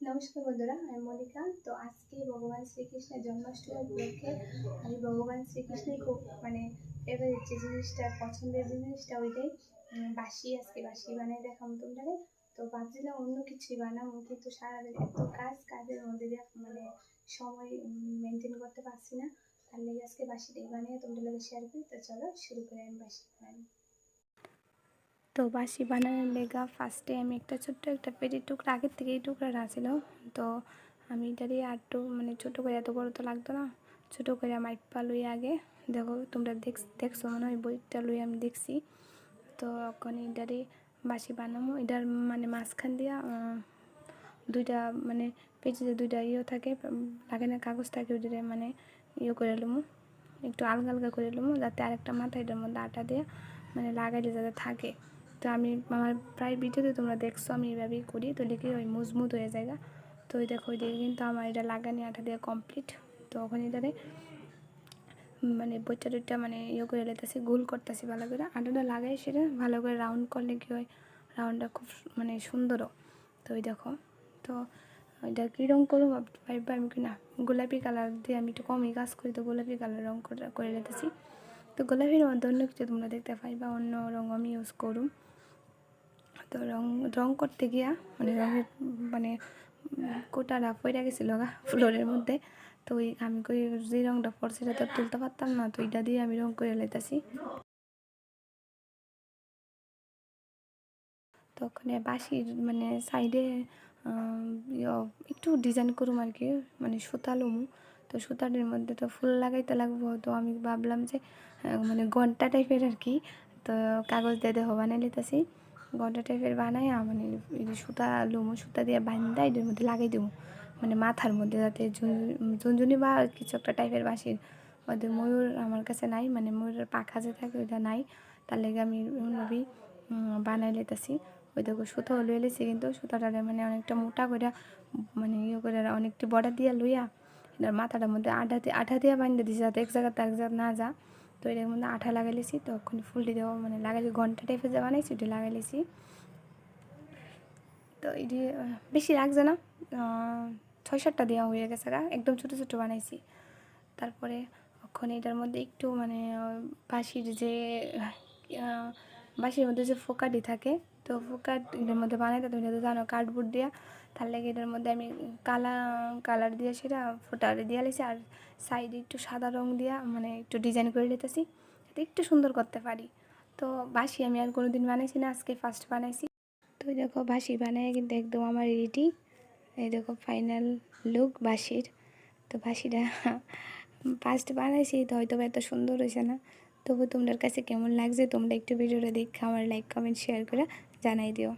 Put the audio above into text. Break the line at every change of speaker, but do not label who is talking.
নমস্কার বন্ধুরা আমি মনিকা তো আজকে ভগবান শ্রীকৃষ্ণের জন্মাষ্টমী উপলক্ষে আমি ভগবান শ্রীকৃষ্ণের খুব মানে ফেভারিট যে জিনিসটা, পছন্দের জিনিসটা ওইটাই বাসি আজকে বাসি বানিয়ে দেখাম তোমরা তো ভাবছিলাম অন্য কিছুই বানাবো, কিন্তু সারাদিন এত কাজ, কাজের মধ্যে মানে সময় মেনটেন করতে পারছি না। তার লেগে আজকে বাসিটাই বানিয়ে তোমাদের শেয়ার করি। তো চলো শুরু করে আমি বাসি বানাই তো বাসি বানানোর লেগা ফার্স্টে আমি একটা ছোট্ট একটা পেটির টুকরা, আগের থেকে এই টুকরাটা ছিল তো আমি এটারই আর একটু মানে ছোটো করে, এত বড় তো লাগতো না, ছোটো করে মাইপা লুই আগে। দেখো, তোমরা দেখ দেখছ, মনে হয় বইটা লুই আমি দেখছি। তো এখন এটারই বাসি বানাবো। এটার মানে মাঝখান দিয়া দুইটা মানে পেটিতে দুইটা ইয়ে থাকে, লাগে না কাগজ থাকে, ওইটা মানে ইয়ে করে লুমু। একটু আলগা আলগা করে লুমু, যাতে আরেকটা মাথা এটার মধ্যে আটা দিয়ে মানে লাগাইলে যাতে থাকে। তো আমি আমার প্রায় ভিডিওতে তোমরা দেখছ, আমি এইভাবেই করি। তো দেখি ওই মজবুত হয়ে যায় তো ওই দেখো, ওই দিকে কিন্তু আমার এটা লাগানি আঠা দিয়ে কমপ্লিট তো ওখানে এটারে মানে বইটা টইটা মানে ইয়ে করে লেতেছি, গোল করতেছি ভালো করে। আটাটা লাগাই সেটা ভালো করে রাউন্ড করলে কি হয় রাউন্ডটা খুব মানে সুন্দরও। তো ওই দেখো, তো এটা কী রঙ করব ভাববা আমি কি না, গোলাপি কালার দিয়ে আমি একটু কমই কাজ করি। তো গোলাপি কালার রঙ করে করে লেতেছি। তো গোলাপির মধ্যে অন্য কিছু তোমরা দেখতে পাইবা, অন্য রঙ আমি ইউজ করুম। তো রং রং করতে গিয়া মানে রঙের মানে কোটাটা পড়ে গেছিল গা ফ্লোরের মধ্যে। তো ওই আমি কই যে রংটা পড়ছে সেটা তো তুলতে পারতাম না, তো এটা দিয়ে আমি রং করে লেতেছি তো ওখানে বাঁশির মানে সাইডে একটু ডিজাইন করুম আর কি মানে সুতা লুমু। তো সুতাটার মধ্যে তো ফুল লাগাইতে লাগবো, তো আমি ভাবলাম যে মানে ঘণ্টা টাইপের আর কি তো কাগজ দিয়ে দেখো বানাই লিতেছি ঘণ্টা টাইপের বানাই মানে সুতা লুমু, সুতা দিয়ে বান্ধা এটার মধ্যে লাগাই দেবো মানে মাথার মধ্যে যাতে ঝুন- ঝুনঝুনি বা কিছু একটা টাইপের বাঁশির মধ্যে ময়ূর আমার কাছে নাই মানে ময়ূরের পাখা যে থাকে ওইটা নাই। তার লেগে আমি ওইভাবেই বানাই লিতেছি ওই দেখো সুতো লুয়ে লিছি কিন্তু সুতাটারে মানে অনেকটা মোটা করে মানে ইয়ে করে অনেকটা বর্ডার দিয়ে লইয়া, এটার মাথাটার মধ্যে আঠা দিয়ে আঠা দিয়ে বান্ধে দিছি যাতে এক জায়গা এক জায়গা না যা তো এটার মধ্যে আঠা লাগাই লিছি তো ওখানে ফুলটি দেওয়া মানে লাগাইছি, ঘণ্টা টাইপের যে বানাইছি ওটা লাগাই লিছি তো এটি বেশি লাগছে না ছয় সাতটা দেওয়া হয়ে গেছে গা, একদম ছোটো ছোটো বানাইছি। তারপরে ওখানে এটার মধ্যে একটু মানে বাঁশির যে বাঁশির মধ্যে যে ফোকাটি থাকে, তো ফোকাট এটার মধ্যে বানাইতে তুমি তো জানো কার্ডবোর্ড দিয়া তার লাগে এটার মধ্যে আমি কালা, কালার দিয়ে সেটা ফোটা দিয়ে লেছি আর সাইডে একটু সাদা রং দিয়া মানে একটু ডিজাইন করে নিতেছি যাতে একটু সুন্দর করতে পারি। তো বাঁশি আমি আর কোনো দিন বানাইছি না, আজকে ফার্স্ট বানাইছি। তো এই দেখো বাঁশি বানায় কিন্তু একদম আমার রেডি এই দেখো ফাইনাল লুক বাঁশির তো বাঁশিটা ফার্স্ট বানাইছি, তো হয়তো এত সুন্দর হয়েছে না। তবু তোমাদের কাছে কেমন লাগছে তোমরা একটু ভিডিওটা দেখে আমার লাইক কমেন্ট শেয়ার করে জানাই দিও।